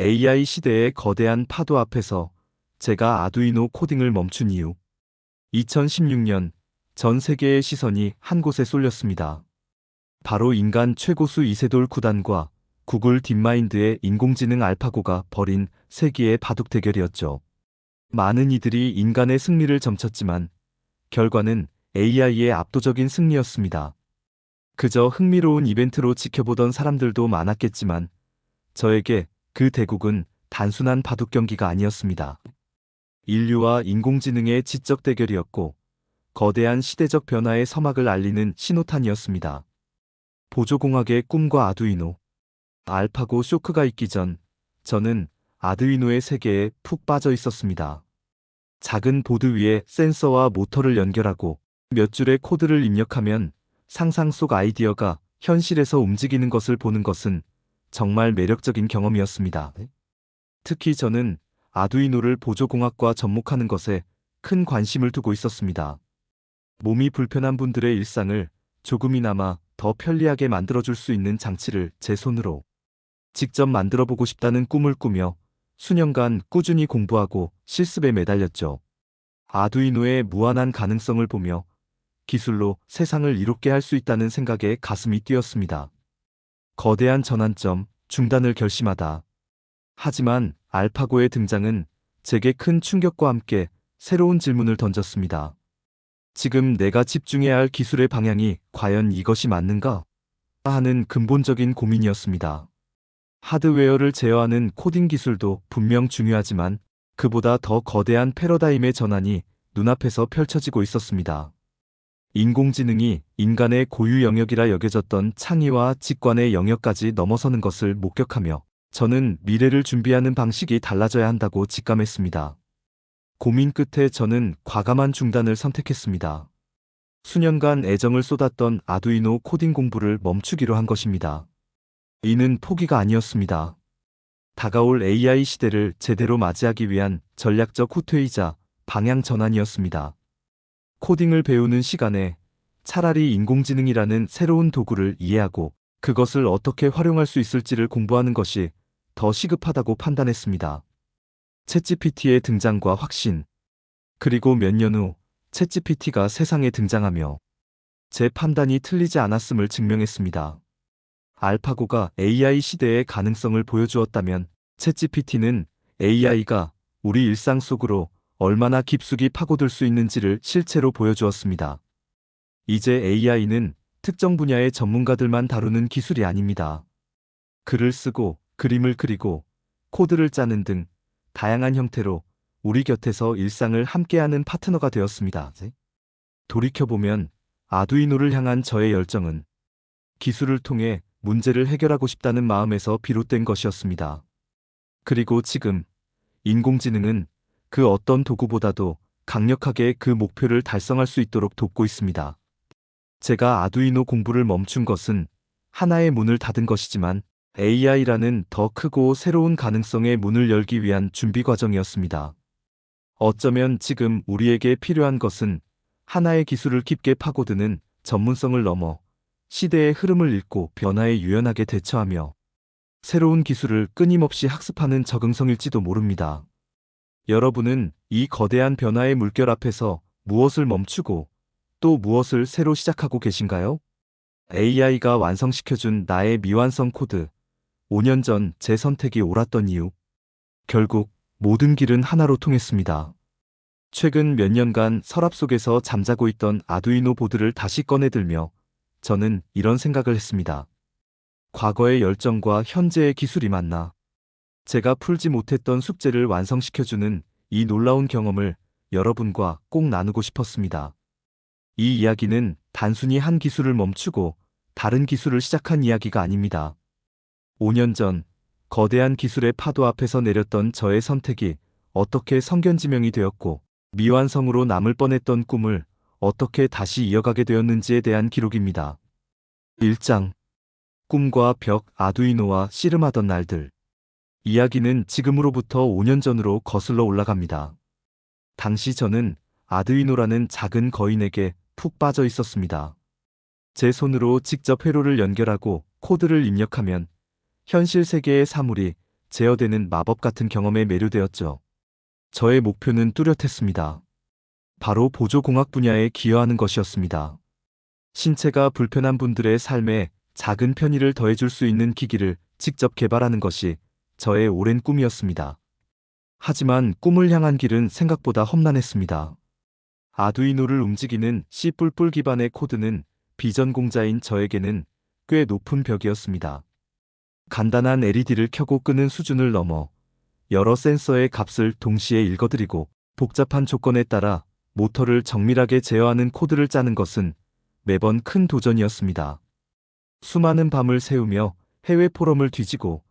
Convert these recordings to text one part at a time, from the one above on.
AI 시대의 거대한 파도 앞에서 제가 아두이노 코딩을 멈춘 이유. 2016년 전 세계의 시선이 한 곳에 쏠렸습니다. 바로 인간 최고수 이세돌 구단과 구글 딥마인드의 인공지능 알파고가 벌인 세기의 바둑 대결이었죠. 많은 이들이 인간의 승리를 점쳤지만 결과는 AI의 압도적인 승리였습니다. 그저 흥미로운 이벤트로 지켜보던 사람들도 많았겠지만 저에게 그 대국은 단순한 바둑 경기가 아니었습니다. 인류와 인공지능의 지적 대결이었고 거대한 시대적 변화의 서막을 알리는 신호탄이었습니다. 보조공학의 꿈과 아두이노, 알파고 쇼크가 있기 전 저는 아두이노의 세계에 푹 빠져 있었습니다. 작은 보드 위에 센서와 모터를 연결하고 몇 줄의 코드를 입력하면 상상 속 아이디어가 현실에서 움직이는 것을 보는 것은 정말 매력적인 경험이었습니다. 특히 저는 아두이노를 보조공학과 접목하는 것에 큰 관심을 두고 있었습니다. 몸이 불편한 분들의 일상을 조금이나마 더 편리하게 만들어줄 수 있는 장치를 제 손으로 직접 만들어 보고 싶다는 꿈을 꾸며 수년간 꾸준히 공부하고 실습에 매달렸죠. 아두이노의 무한한 가능성을 보며 기술로 세상을 이롭게 할 수 있다는 생각에 가슴이 뛰었습니다. 거대한 전환점, 중단을 결심하다. 하지만 알파고의 등장은 제게 큰 충격과 함께 새로운 질문을 던졌습니다. 지금 내가 집중해야 할 기술의 방향이 과연 이것이 맞는가? 하는 근본적인 고민이었습니다. 하드웨어를 제어하는 코딩 기술도 분명 중요하지만 그보다 더 거대한 패러다임의 전환이 눈앞에서 펼쳐지고 있었습니다. 인공지능이 인간의 고유 영역이라 여겨졌던 창의와 직관의 영역까지 넘어서는 것을 목격하며 저는 미래를 준비하는 방식이 달라져야 한다고 직감했습니다. 고민 끝에 저는 과감한 중단을 선택했습니다. 수년간 애정을 쏟았던 아두이노 코딩 공부를 멈추기로 한 것입니다. 이는 포기가 아니었습니다. 다가올 AI 시대를 제대로 맞이하기 위한 전략적 후퇴이자 방향 전환이었습니다. 코딩을 배우는 시간에 차라리 인공지능이라는 새로운 도구를 이해하고 그것을 어떻게 활용할 수 있을지를 공부하는 것이 더 시급하다고 판단했습니다. 챗GPT의 등장과 확신, 그리고 몇 년 후 챗GPT가 세상에 등장하며 제 판단이 틀리지 않았음을 증명했습니다. 알파고가 AI 시대의 가능성을 보여주었다면 챗GPT는 AI가 우리 일상 속으로 얼마나 깊숙이 파고들 수 있는지를 실체로 보여주었습니다. 이제 AI는 특정 분야의 전문가들만 다루는 기술이 아닙니다. 글을 쓰고 그림을 그리고 코드를 짜는 등 다양한 형태로 우리 곁에서 일상을 함께하는 파트너가 되었습니다. 돌이켜보면 아두이노를 향한 저의 열정은 기술을 통해 문제를 해결하고 싶다는 마음에서 비롯된 것이었습니다. 그리고 지금 인공지능은 그 어떤 도구보다도 강력하게 그 목표를 달성할 수 있도록 돕고 있습니다. 제가 아두이노 공부를 멈춘 것은 하나의 문을 닫은 것이지만 AI라는 더 크고 새로운 가능성의 문을 열기 위한 준비 과정이었습니다. 어쩌면 지금 우리에게 필요한 것은 하나의 기술을 깊게 파고드는 전문성을 넘어 시대의 흐름을 읽고 변화에 유연하게 대처하며 새로운 기술을 끊임없이 학습하는 적응성일지도 모릅니다. 여러분은 이 거대한 변화의 물결 앞에서 무엇을 멈추고 또 무엇을 새로 시작하고 계신가요? AI가 완성시켜준 나의 미완성 코드. 5년 전 제 선택이 옳았던 이유. 결국 모든 길은 하나로 통했습니다. 최근 몇 년간 서랍 속에서 잠자고 있던 아두이노 보드를 다시 꺼내들며 저는 이런 생각을 했습니다. 과거의 열정과 현재의 기술이 만나 제가 풀지 못했던 숙제를 완성시켜주는 이 놀라운 경험을 여러분과 꼭 나누고 싶었습니다. 이 이야기는 단순히 한 기술을 멈추고 다른 기술을 시작한 이야기가 아닙니다. 5년 전 거대한 기술의 파도 앞에서 내렸던 저의 선택이 어떻게 성견지명이 되었고 미완성으로 남을 뻔했던 꿈을 어떻게 다시 이어가게 되었는지에 대한 기록입니다. 1장 꿈과 벽 아두이노와 씨름하던 날들 이야기는 지금으로부터 5년 전으로 거슬러 올라갑니다. 당시 저는 아두이노라는 작은 거인에게 푹 빠져 있었습니다. 제 손으로 직접 회로를 연결하고 코드를 입력하면 현실 세계의 사물이 제어되는 마법 같은 경험에 매료되었죠. 저의 목표는 뚜렷했습니다. 바로 보조공학 분야에 기여하는 것이었습니다. 신체가 불편한 분들의 삶에 작은 편의를 더해줄 수 있는 기기를 직접 개발하는 것이 저의 오랜 꿈이었습니다. 하지만 꿈을 향한 길은 생각보다 험난했습니다. 아두이노를 움직이는 C++ 기반의 코드는 비전 공자인 저에게는 꽤 높은 벽이었습니다. 간단한 LED를 켜고 끄는 수준을 넘어 여러 센서의 값을 동시에 읽어드리고 복잡한 조건에 따라 모터를 정밀하게 제어하는 코드를 짜는 것은 매번 큰 도전이었습니다. 수많은 밤을 새우며 해외 포럼을 뒤지고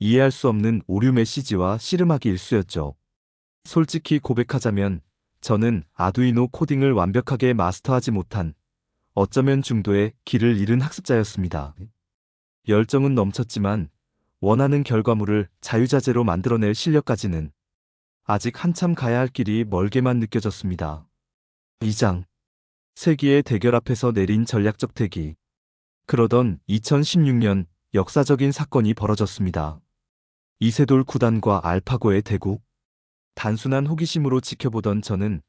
이해할 수 없는 오류 메시지와 씨름하기 일쑤였죠. 솔직히 고백하자면 저는 아두이노 코딩을 완벽하게 마스터하지 못한 어쩌면 중도의 길을 잃은 학습자였습니다. 열정은 넘쳤지만 원하는 결과물을 자유자재로 만들어낼 실력까지는 아직 한참 가야 할 길이 멀게만 느껴졌습니다. 2장 세기의 대결 앞에서 내린 전략적 대기 그러던 2016년 역사적인 사건이 벌어졌습니다. 이세돌 구단과 알파고의 대구 단순한 호기심으로 지켜보던 저는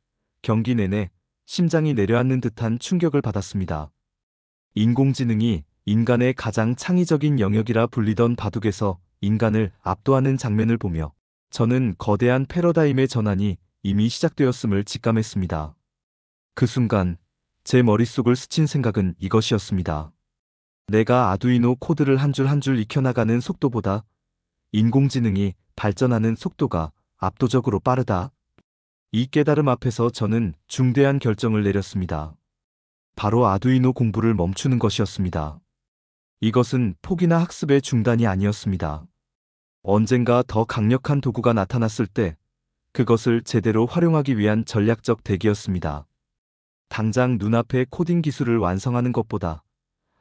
경기 내내 심장이 내려앉는 듯한 충격을 받았습니다. 인공지능이 인간의 가장 창의적인 영역이라 불리던 바둑에서 인간을 압도하는 장면을 보며 저는 거대한 패러다임의 전환이 이미 시작되었음을 직감했습니다. 그 순간 제 머릿속을 스친 생각은 이것이었습니다. 내가 아두이노 코드를 한 줄 한 줄 익혀나가는 속도보다 인공지능이 발전하는 속도가 압도적으로 빠르다. 이 깨달음 앞에서 저는 중대한 결정을 내렸습니다. 바로 아두이노 공부를 멈추는 것이었습니다. 이것은 포기나 학습의 중단이 아니었습니다. 언젠가 더 강력한 도구가 나타났을 때 그것을 제대로 활용하기 위한 전략적 대기였습니다. 당장 눈앞의 코딩 기술을 완성하는 것보다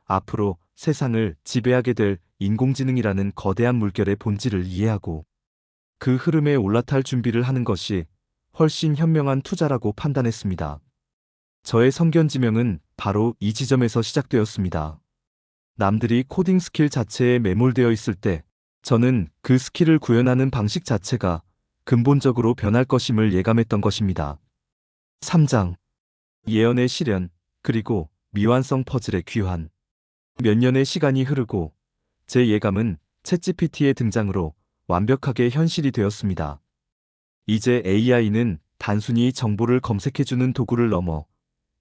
앞으로 세상을 지배하게 될 인공지능이라는 거대한 물결의 본질을 이해하고 그 흐름에 올라탈 준비를 하는 것이 훨씬 현명한 투자라고 판단했습니다. 저의 성견지명은 바로 이 지점에서 시작되었습니다. 남들이 코딩 스킬 자체에 매몰되어 있을 때 저는 그 스킬을 구현하는 방식 자체가 근본적으로 변할 것임을 예감했던 것입니다. 3장 예언의 실현 그리고 미완성 퍼즐의 귀환 몇 년의 시간이 흐르고 제 예감은 챗GPT의 등장으로 완벽하게 현실이 되었습니다. 이제 AI는 단순히 정보를 검색해주는 도구를 넘어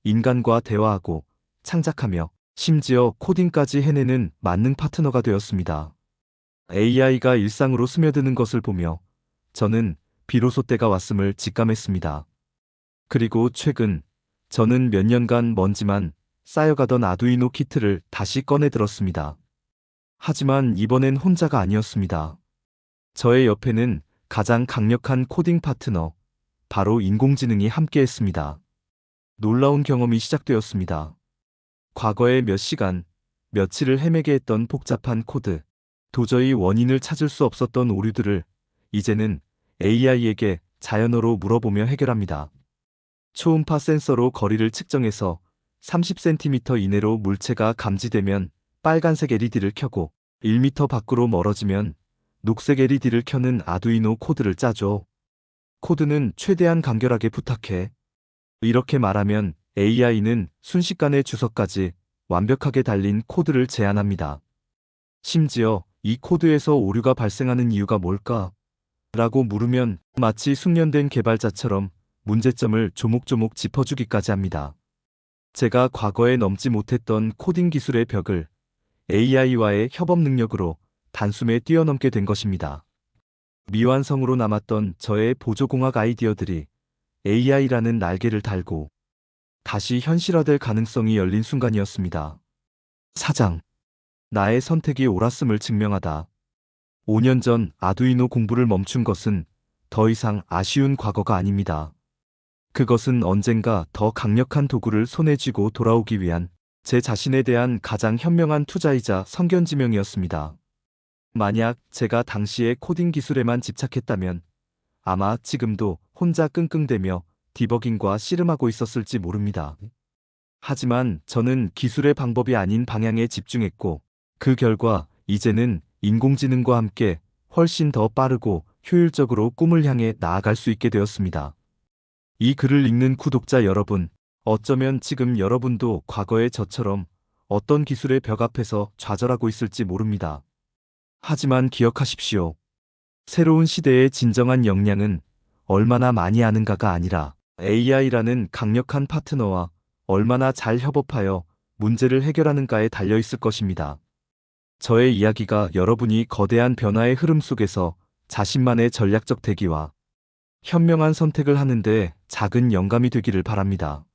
인간과 대화하고 창작하며 심지어 코딩까지 해내는 만능 파트너가 되었습니다. AI가 일상으로 스며드는 것을 보며 저는 비로소 때가 왔음을 직감했습니다. 그리고 최근 저는 몇 년간 먼지만 쌓여가던 아두이노 키트를 다시 꺼내 들었습니다. 하지만 이번엔 혼자가 아니었습니다. 저의 옆에는 가장 강력한 코딩 파트너, 바로 인공지능이 함께했습니다. 놀라운 경험이 시작되었습니다. 과거에 몇 시간, 며칠을 헤매게 했던 복잡한 코드, 도저히 원인을 찾을 수 없었던 오류들을 이제는 AI에게 자연어로 물어보며 해결합니다. 초음파 센서로 거리를 측정해서 30cm 이내로 물체가 감지되면 빨간색 LED를 켜고 1m 밖으로 멀어지면 녹색 LED를 켜는 아두이노 코드를 짜죠. 코드는 최대한 간결하게 부탁해. 이렇게 말하면 AI는 순식간에 주석까지 완벽하게 달린 코드를 제안합니다. 심지어 이 코드에서 오류가 발생하는 이유가 뭘까? 라고 물으면 마치 숙련된 개발자처럼 문제점을 조목조목 짚어주기까지 합니다. 제가 과거에 넘지 못했던 코딩 기술의 벽을 AI와의 협업 능력으로 단숨에 뛰어넘게 된 것입니다. 미완성으로 남았던 저의 보조공학 아이디어들이 AI라는 날개를 달고 다시 현실화될 가능성이 열린 순간이었습니다. 사장. 나의 선택이 옳았음을 증명하다. 5년 전 아두이노 공부를 멈춘 것은 더 이상 아쉬운 과거가 아닙니다. 그것은 언젠가 더 강력한 도구를 손에 쥐고 돌아오기 위한 제 자신에 대한 가장 현명한 투자이자 성견지명이었습니다. 만약 제가 당시에 코딩 기술에만 집착했다면 아마 지금도 혼자 끙끙대며 디버깅과 씨름하고 있었을지 모릅니다. 하지만 저는 기술의 방법이 아닌 방향에 집중했고 그 결과 이제는 인공지능과 함께 훨씬 더 빠르고 효율적으로 꿈을 향해 나아갈 수 있게 되었습니다. 이 글을 읽는 구독자 여러분, 어쩌면 지금 여러분도 과거의 저처럼 어떤 기술의 벽 앞에서 좌절하고 있을지 모릅니다. 하지만 기억하십시오. 새로운 시대의 진정한 역량은 얼마나 많이 아는가가 아니라 AI라는 강력한 파트너와 얼마나 잘 협업하여 문제를 해결하는가에 달려 있을 것입니다. 저의 이야기가 여러분이 거대한 변화의 흐름 속에서 자신만의 전략적 대기와 현명한 선택을 하는데 작은 영감이 되기를 바랍니다.